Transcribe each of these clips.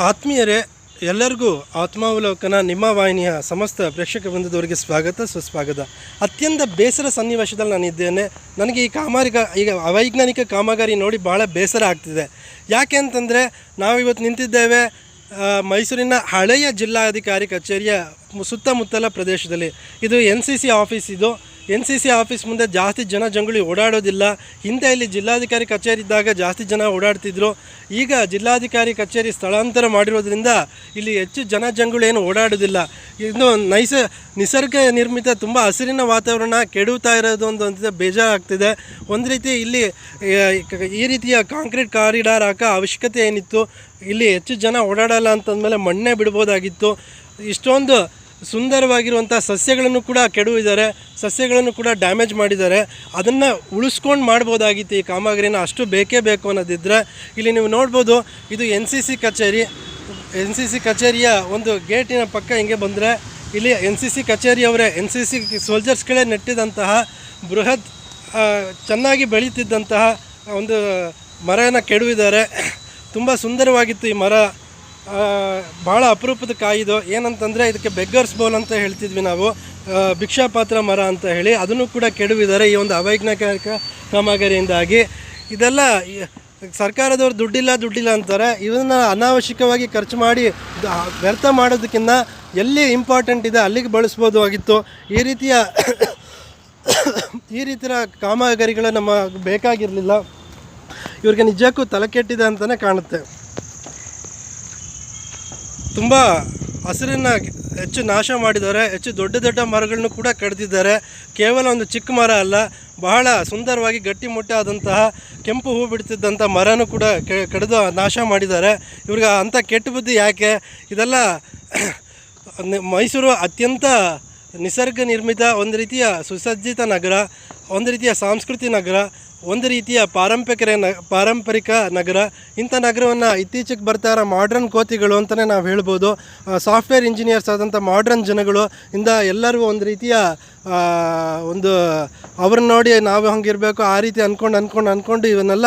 ಆತ್ಮೀಯರೇ, ಎಲ್ಲರಿಗೂ ಆತ್ಮಾವಲೋಕನ ನಿಮ್ಮ ವಾಹಿನಿಯ ಸಮಸ್ತ ಪ್ರೇಕ್ಷಕ ಬಂಧದವರಿಗೆ ಸ್ವಾಗತ, ಸುಸ್ವಾಗತ. ಅತ್ಯಂತ ಬೇಸರ ಸನ್ನಿವೇಶದಲ್ಲಿ ನಾನಿದ್ದೇನೆ. ನನಗೆ ಈ ಕಾಮಾರಿಗ ಈಗ ಅವೈಜ್ಞಾನಿಕ ಕಾಮಗಾರಿ ನೋಡಿ ಭಾಳ ಬೇಸರ ಆಗ್ತಿದೆ. ಯಾಕೆ ಅಂತಂದರೆ, ನಾವಿವತ್ತು ನಿಂತಿದ್ದೇವೆ ಮೈಸೂರಿನ ಹಳೆಯ ಜಿಲ್ಲಾಧಿಕಾರಿ ಕಚೇರಿಯ ಸುತ್ತಮುತ್ತಲ ಪ್ರದೇಶದಲ್ಲಿ. ಇದು ಎನ್ ಸಿ ಸಿ ಆಫೀಸ್ ಇದು. ಎನ್ ಸಿ ಸಿ ಆಫೀಸ್ ಮುಂದೆ ಜಾಸ್ತಿ ಜನ ಜಂಗುಳಿ ಓಡಾಡೋದಿಲ್ಲ. ಹಿಂದೆ ಇಲ್ಲಿ ಜಿಲ್ಲಾಧಿಕಾರಿ ಕಚೇರಿ ಇದ್ದಾಗ ಜಾಸ್ತಿ ಜನ ಓಡಾಡ್ತಿದ್ರು. ಈಗ ಜಿಲ್ಲಾಧಿಕಾರಿ ಕಚೇರಿ ಸ್ಥಳಾಂತರ ಮಾಡಿರೋದ್ರಿಂದ ಇಲ್ಲಿ ಹೆಚ್ಚು ಜನ ಜಂಗುಳಿ ಏನು ಓಡಾಡೋದಿಲ್ಲ. ಇದು ನೈಸ, ನಿಸರ್ಗ ನಿರ್ಮಿತ ತುಂಬ ಹಸಿರಿನ ವಾತಾವರಣ ಕೆಡುತ್ತಾ ಇರೋದು ಒಂದು ಬೇಜಾರು ಬೇಜಾರಾಗ್ತಿದೆ. ಒಂದು ರೀತಿ ಇಲ್ಲಿ ಈ ರೀತಿಯ ಕಾಂಕ್ರೀಟ್ ಕಾರಿಡಾರ್ ಹಾಕೋ ಅವಶ್ಯಕತೆ ಏನಿತ್ತು? ಇಲ್ಲಿ ಹೆಚ್ಚು ಜನ ಓಡಾಡಲ್ಲ ಅಂತಂದಮೇಲೆ ಮಣ್ಣೆ ಬಿಡ್ಬೋದಾಗಿತ್ತು. ಇಷ್ಟೊಂದು ಸುಂದರವಾಗಿರುವಂಥ ಸಸ್ಯಗಳನ್ನು ಕೂಡ ಕೆಡುವಿದ್ದಾರೆ, ಸಸ್ಯಗಳನ್ನು ಕೂಡ ಡ್ಯಾಮೇಜ್ ಮಾಡಿದ್ದಾರೆ. ಅದನ್ನು ಉಳಿಸ್ಕೊಂಡು ಮಾಡ್ಬೋದಾಗಿತ್ತು ಈ ಕಾಮಗಾರಿನ. ಅಷ್ಟು ಬೇಕೇ ಬೇಕು ಅನ್ನೋದಿದ್ದರೆ ಇಲ್ಲಿ ನೀವು ನೋಡ್ಬೋದು, ಇದು ಎನ್ ಸಿ ಸಿ ಕಚೇರಿ. ಎನ್ ಸಿ ಸಿ ಕಚೇರಿಯ ಒಂದು ಗೇಟಿನ ಪಕ್ಕ ಹಿಂಗೆ ಬಂದರೆ ಇಲ್ಲಿ ಎನ್ ಸಿ ಸಿ ಕಚೇರಿಯವರೇ, ಎನ್ ಸಿ ಸಿ ಸೋಲ್ಜರ್ಸ್ಗಳೇ ನೆಟ್ಟಿದಂತಹ ಬೃಹತ್ ಚೆನ್ನಾಗಿ ಬೆಳೀತಿದ್ದಂತಹ ಒಂದು ಮರನ ಕೆಡುವಿದ್ದಾರೆ. ತುಂಬ ಸುಂದರವಾಗಿತ್ತು ಈ ಮರ. ಭಾಳ ಅಪರೂಪದ ಕಾಯಿದು. ಏನಂತಂದರೆ ಇದಕ್ಕೆ ಬೆಗ್ಗರ್ಸ್ ಬೋಲ್ ಅಂತ ಹೇಳ್ತಿದ್ವಿ ನಾವು. ಭಿಕ್ಷಾಪಾತ್ರ ಮರ ಅಂತ ಹೇಳಿ ಅದನ್ನು ಕೂಡ ಕೆಡವಿದ್ದಾರೆ ಈ ಒಂದು ಅವೈಜ್ಞಾನಿಕ ಕಾಮಗಾರಿಯಿಂದಾಗಿ. ಇದೆಲ್ಲ ಸರ್ಕಾರದವರು ದುಡ್ಡಿಲ್ಲ ದುಡ್ಡಿಲ್ಲ ಅಂತಾರೆ. ಇದನ್ನು ಅನಾವಶ್ಯಕವಾಗಿ ಖರ್ಚು ಮಾಡಿ ವ್ಯರ್ಥ ಮಾಡೋದಕ್ಕಿಂತ ಎಲ್ಲಿ ಇಂಪಾರ್ಟೆಂಟ್ ಇದೆ ಅಲ್ಲಿಗೆ ಬಳಸ್ಬೋದು ಆಗಿತ್ತು. ಈ ರೀತಿಯ ಈ ರೀತಿಯ ಕಾಮಗಾರಿಗಳು ನಮ್ಮ ಬೇಕಾಗಿರಲಿಲ್ಲ. ಇವ್ರಿಗೆ ನಿಜಕ್ಕೂ ತಲೆ ಕೆಟ್ಟಿದೆ ಅಂತಲೇ ಕಾಣುತ್ತೆ. ತುಂಬ ಹಸಿರನ್ನ ಹೆಚ್ಚು ನಾಶ ಮಾಡಿದ್ದಾರೆ, ಹೆಚ್ಚು ದೊಡ್ಡ ದೊಡ್ಡ ಮರಗಳನ್ನು ಕೂಡ ಕಡ್ದಿದ್ದಾರೆ. ಕೇವಲ ಒಂದು ಚಿಕ್ಕ ಮರ ಅಲ್ಲ, ಬಹಳ ಸುಂದರವಾಗಿ ಗಟ್ಟಿಮುಟ್ಟಾದಂತಹ ಕೆಂಪು ಹೂ ಬಿಡ್ತಿದ್ದಂಥ ಮರನೂ ಕೂಡ ಕಡಿದು ನಾಶ ಮಾಡಿದ್ದಾರೆ. ಇವ್ರಿಗೆ ಅಂಥ ಕೆಟ್ಟ ಬುದ್ಧಿ ಯಾಕೆ? ಇದೆಲ್ಲ ಮೈಸೂರು ಅತ್ಯಂತ ನಿಸರ್ಗ ನಿರ್ಮಿತ ಒಂದು ರೀತಿಯ ಸುಸಜ್ಜಿತ ನಗರ, ಒಂದು ರೀತಿಯ ಸಾಂಸ್ಕೃತಿ ನಗರ, ಒಂದು ರೀತಿಯ ಪಾರಂಪರಿಕ ನ, ಪಾರಂಪರಿಕ ನಗರ. ಇಂಥ ನಗರವನ್ನು ಇತ್ತೀಚೆಗೆ ಬರ್ತಾ ಇರೋ ಮಾಡ್ರನ್ ಕೋತಿಗಳು ಅಂತಲೇ ನಾವು ಹೇಳ್ಬೋದು. ಸಾಫ್ಟ್ವೇರ್ ಇಂಜಿನಿಯರ್ಸ್ ಆದಂಥ ಮಾಡ್ರನ್ ಜನಗಳು ಇಂದ ಎಲ್ಲರೂ ಒಂದು ರೀತಿಯ ಒಂದು ಅವ್ರನ್ನ ನೋಡಿ ನಾವು ಹಂಗಿರಬೇಕು, ಆ ರೀತಿ ಅಂದ್ಕೊಂಡು ಅಂದ್ಕೊಂಡು ಅಂದ್ಕೊಂಡು ಇವನ್ನೆಲ್ಲ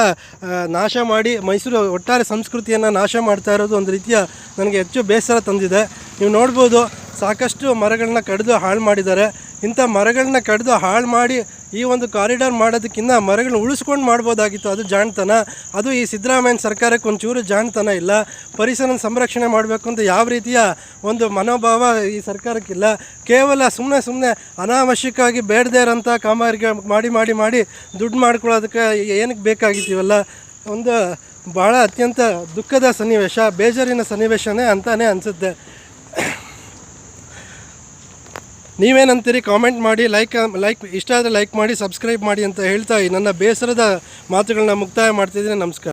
ನಾಶ ಮಾಡಿ ಮೈಸೂರು ಒಟ್ಟಾರೆ ಸಂಸ್ಕೃತಿಯನ್ನು ನಾಶ ಮಾಡ್ತಾ ಇರೋದು ಒಂದು ರೀತಿಯ ನನಗೆ ಹೆಚ್ಚು ಬೇಸರ ತಂದಿದೆ. ನೀವು ನೋಡ್ಬೋದು ಸಾಕಷ್ಟು ಮರಗಳನ್ನ ಕಡಿದು ಹಾಳು ಮಾಡಿದ್ದಾರೆ. ಇಂಥ ಮರಗಳನ್ನ ಕಡಿದು ಹಾಳು ಮಾಡಿ ಈ ಒಂದು ಕಾರಿಡಾರ್ ಮಾಡೋದಕ್ಕಿಂತ ಮರಗಳನ್ನ ಉಳಿಸ್ಕೊಂಡು ಮಾಡ್ಬೋದಾಗಿತ್ತು. ಅದು ಜಾಣ್ತನ. ಅದು ಈ ಸಿದ್ದರಾಮಯ್ಯನ ಸರ್ಕಾರಕ್ಕೆ ಒಂಚೂರು ಜಾಣ್ತನ ಇಲ್ಲ. ಪರಿಸರ ಸಂರಕ್ಷಣೆ ಮಾಡಬೇಕು ಅಂತ ಯಾವ ರೀತಿಯ ಒಂದು ಮನೋಭಾವ ಈ ಸರ್ಕಾರಕ್ಕಿಲ್ಲ ಕೇವಲ ಸುಮ್ಮನೆ ಸುಮ್ಮನೆ ಅನಾವಶ್ಯಕವಾಗಿ ಬೇಡದೇ ಇರೋಂಥ ಕಾಮಗಾರಿಗೆ ಮಾಡಿ ಮಾಡಿ ಮಾಡಿ ದುಡ್ಡು ಮಾಡ್ಕೊಳ್ಳೋದಕ್ಕೆ ಏನಕ್ಕೆ ಬೇಕಾಗಿದ್ದೀವಲ್ಲ ಒಂದು ಭಾಳ ಅತ್ಯಂತ ದುಃಖದ ಸನ್ನಿವೇಶ, ಬೇಜಾರಿನ ಸನ್ನಿವೇಶನೇ ಅಂತಲೇ ಅನಿಸುತ್ತೆ. ನೀವೇನಂತೀರಿ? ಕಾಮೆಂಟ್ ಮಾಡಿ ಲೈಕ್ ಲೈಕ್ ಇಷ್ಟ ಆದರೆ ಲೈಕ್ ಮಾಡಿ ಸಬ್ಸ್ಕ್ರೈಬ್ ಮಾಡಿ ಅಂತ ಹೇಳ್ತಾ ನನ್ನ ಬೇಸರದ ಮಾತುಗಳನ್ನ ಮುಕ್ತಾಯ ಮಾಡ್ತಿದ್ದೀನಿ. ನಮಸ್ಕಾರ.